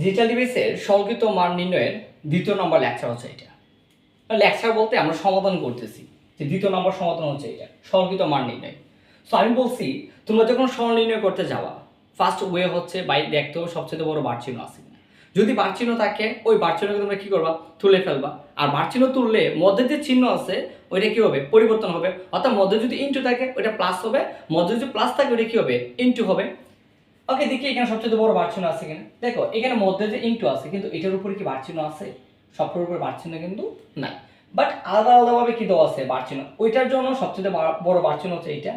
Digital ডিভাইসের সলকিত মান নির্ণয়ের দ্বিতীয় নম্বর লেকচার হচ্ছে এটা। লেকচার বলতে আমরা সমাধান করতেছি যে দ্বিতীয় নম্বর সমাধান হচ্ছে এটা সলকিত মান নির্ণয়। সো আমি বলছি, তোমরা যখন সরল নির্ণয় করতে যাওয়া ফার্স্ট ওয়ে হচ্ছে বাই দেখতে হবে সবচেয়ে বড় বার চিহ্ন আছে যদি বার চিহ্ন থাকে, ওই বার চিহ্নকে তোমরা কি করবা? তুলে ফেলবা। আর বার চিহ্ন তুললে মধ্যে যে চিহ্ন আছে, ওইটা কি হবে? পরিবর্তন হবে। অর্থাৎ মধ্যে যদি ইনটু থাকে, ওইটা প্লাস হবে। মধ্যে যদি প্লাস থাকে, ওইটা কি হবে? ইনটু হবে। ওকে দেখি এখানে সবচেয়ে বড় বার চিহ্ন আছে কিনা। দেখো, এখানে মধ্যে যে ইনটু আছে, কিন্তু এটার উপরে কি বার চিহ্ন আছে? সবটার উপরে বার চিহ্ন কিন্তু নাই। বাট আলাদা আলাদাভাবে কি দেওয়া আছে বার চিহ্ন ওইটার জন্য সবচেয়ে বড় বার চিহ্ন হচ্ছে এইটা।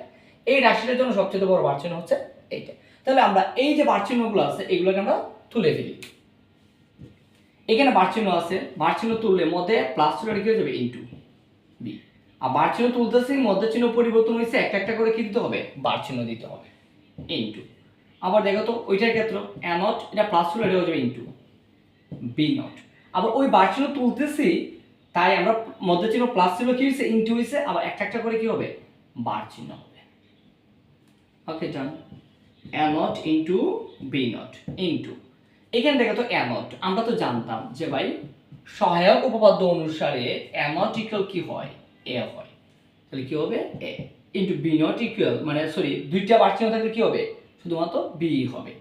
এই রাশিটার জন্য সবচেয়ে বড় বার চিহ্ন হচ্ছে এইটা। তাহলে আমরা এই যে বার চিহ্নগুলো আছে, এগুলোকে আমরা তুলে ফেলি। এখানে বার চিহ্ন আছে বার চিহ্ন তুললে মধ্যে প্লাস চিহ্নটা কি হয়ে যাবে? ইনটু বি আর বার চিহ্ন তুলতেছি, মধ্যে চিহ্ন পরিবর্তন হয়েছে, একটা একটা করে কি দিতে হবে? বার চিহ্ন দিতে হবে। ইনটু আবার দেখো তো ওইটার ক্ষেত্রে এ নট এটা প্লাস ছিল এটা হয়ে যাবে ইনটু বি নট আবার ওই বার চিহ্ন তুলতেছি, তাই আমরা মধ্যে চিহ্ন প্লাস ছিল, কি হয়েছে? ইনটু হয়েছে, আবার একটা একটা করে কি হবে? বার চিহ্ন হবে। Okay done A nought into B nought into এখানে দেখো তো এ নট আমরা তো জানতাম যে ভাই, সহায়ক উপপাদ্য অনুসারে এ নট ইকুয়াল কি হয়? এ হয়। তাহলে কি হবে? A into B not equal মানে সরি দুইটা বার চিহ্ন থাকলে কি হবে? শুধুমাত্র বি হবে।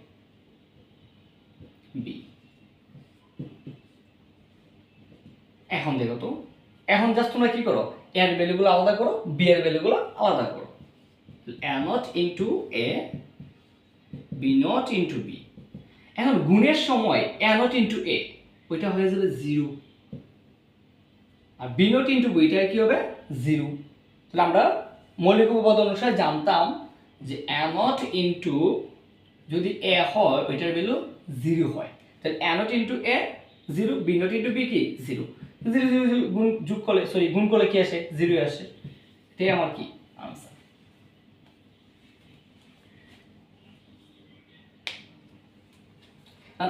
বি এখন দেখো তো, এখন জাস্ট তোমরা কি করো? এর ভ্যালুগুলো আলাদা করো বি এর ভ্যালুগুলো আলাদা করো। A nought into A B nought into B এখন গুণের সময় এ নট ইন্টু এ ওইটা হয়ে যাবে জিরো আর বি নট ইন্টু বইটা কি হবে? জিরো তাহলে আমরা মৌলিক উপপাদ্য অনুসারে জানতাম যে এ নট ইন্টু যদি এ হয়, ওইটার ভ্যালু জিরো হয়। তাহলে A nought into A zero B nought into B কি? জিরো জিরো জিরো জিরো গুণ যোগ করলে সরি গুণ করলে কি আসে? জিরো আসে। এটাই আমার কি আনসার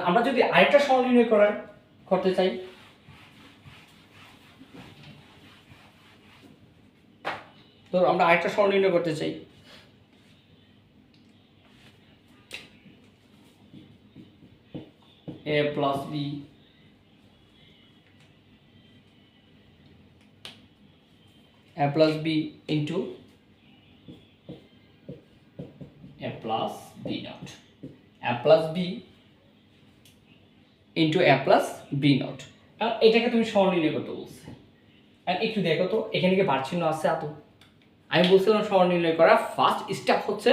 আমরা যদি আরেকটা সরল নির্ণয় করার, করতে চাই। ধরো আমরা আরেকটা সরল নির্ণয় করতে চাই। A plus B A plus B into A plus B nought A plus B into A plus B nought আর এটাকে তুমি স্মরণীয় করতে বলছে। আর একটু দেখো তো, এখানে কি বার চিহ্ন আছে এত আমি বলছিলাম স্মরণীয় করা ফার্স্ট স্টেপ হচ্ছে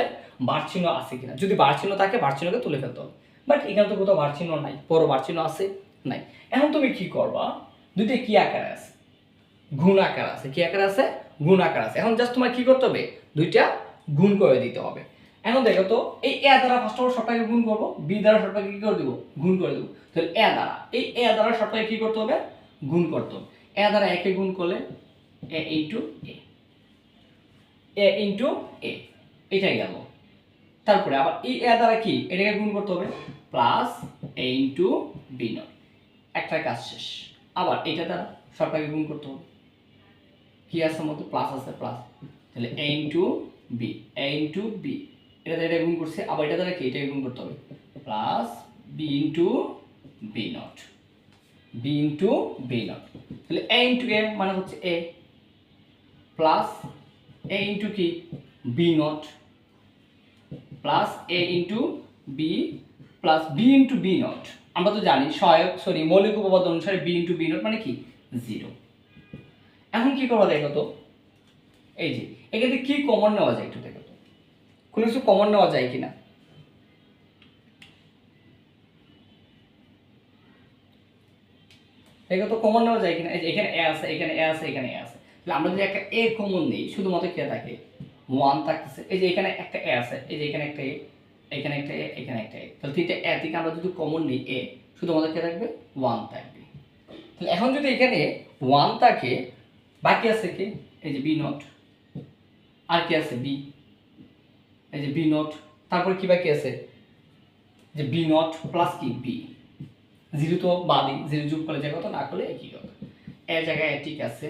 বার চিহ্ন আছে কিনা। যদি বার চিহ্ন থাকে বার চিহ্নকে তুলে ফেলতে হবে। বাট এখানে তো কোথাও বার নাই বড় বার আছে নাই। এখন তুমি কি করবা? দুইটা কি আকারে আছে? গুণ আকার আছে। কি আকার আছে? গুণ আকার আছে। এখন জাস্ট তোমার কি করতে হবে? দুইটা গুণ করে দিতে হবে। এখন দেখো তো, এই এ দ্বারা ফার্স্ট অফ শর্টটাকে গুণ করব, বি দ্বারা শর্টটাকে কি করে দিব? গুণ করে দেবো। তাহলে এ দ্বারা, এই এ দ্বারা সবটাকে কি করতে হবে? গুণ করতে হবে। এ দ্বারা একে গুণ করলে এ ইন্টু এ। এ ইন্টু এ। এটাই গেল। তারপরে আবার এই এ দ্বারা কি? এটাকে গুণ করতে হবে plus A into B nought একটা কাজ শেষ। আবার এটা দ্বারা শর্টটাকে গুণ করতে হবে। কি আছে মতো প্লাস আছে প্লাস তাহলে A into B A into B এটা দ্বারা এটা গুণ করছে, আবার এটা দ্বারা কি? এটাকে গুণ করতে হবে। Plus B into B nought B into B nought তাহলে এ ইন্টু এ মানে হচ্ছে এ প্লাস এ ইন্টু কি? B nought plus A into B plus B into B nought আমরা তো জানি সহায়ক, সরি, মৌলিক উপপাদ্য অনুসারে বি ইন্টু বি নট মানে কি? জিরো এখন কি করব দেখো তো? এই যে, এক্ষেত্রে কি কমন নেওয়া যায় একটু দেখো তো। কোনো কিছু কমন নেওয়া যায় কিনা? দেখো তো কমন নেওয়া যায় কিনা? এখানে এ আছে, এখানে এ আছে, এখানে এ আছে। তাহলে আমরা যদি একটা এ কমন নিই, শুধুমাত্র কে থাকে? ওয়ান থাকতেছে। এই যে এখানে একটা এ আছে, এই যে এখানে একটা এ এখানে একটা এ এখানে একটা এ তাহলে তিনটা এ থেকে আমরা যদি কমন নিই এ শুধুমাত্র কে থাকবে? ওয়ান থাকবে। তাহলে এখন যদি এখানে ওয়ান থাকে, বাকি আছে কি? এই যে বি নট আর কি আছে? বি এই যে বি নট তারপরে কি বাকি আছে? যে বি নট প্লাস কি? বি জিরো তো বাদই, জিরো যোগ করলে জায়গা তো না করলে একই কথা। এ জায়গায় ঠিক আছে।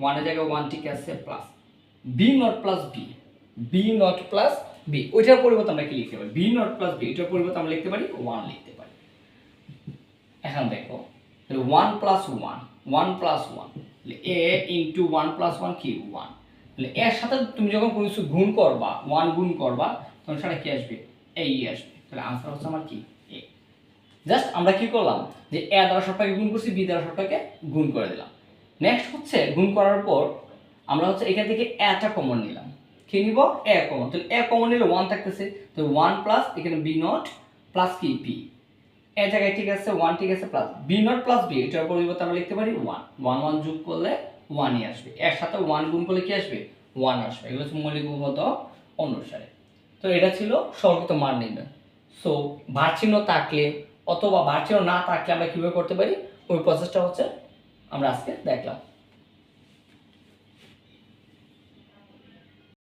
ওয়ানের জায়গায় ওয়ান ঠিক আছে plus B nought plus B B nought plus B ওইটার পরিবর্তে আমরা কি লিখতে পারি? বি নট প্লাস বি এটার পরিবর্তে আমরা লিখতে পারি ওয়ান লিখতে পারি। এখন দেখো one plus one one plus one A into one plus one কি? ওয়ান তাহলে এর সাথে তুমি যখন কোনো কিছু গুণ করবা ওয়ান গুণ করবা, তখন সেটা কি আসবে? এই আসবে। তাহলে আনসার হচ্ছে আমার কি? এ জাস্ট আমরা কি করলাম? যে এ দ্বারা সবটাকে গুণ করছি বি দ্বারা সবটাকে গুণ করে দিলাম। নেক্সট হচ্ছে, গুণ করার পর আমরা হচ্ছে এখান থেকে একটা কমন নিলাম। কি নিব? এ কমন তাহলে এ কমন নিলে ওয়ান থাকতেছে। তো ওয়ান প্লাস এখানে বি নট প্লাস কি? পি এ জায়গায় ঠিক আছে ওয়ান ঠিক আছে plus B nought plus B এটার পরিবর্তে আমরা লিখতে পারি ওয়ান ওয়ান ওয়ান যোগ করলে ওয়ানই আসবে। এর সাথে ওয়ান গুণ করলে কি আসবে? ওয়ান আসবে। এগুলো হচ্ছে মৌলিক অনুসারে। তো এটা ছিল সর্বিত মান নির্ণয়। সো ভার চিহ্ন থাকলে অথবা ভার চিহ্ন না থাকলে আমরা কীভাবে করতে পারি? ওই প্রসেসটা হচ্ছে আমরা আজকে দেখলাম।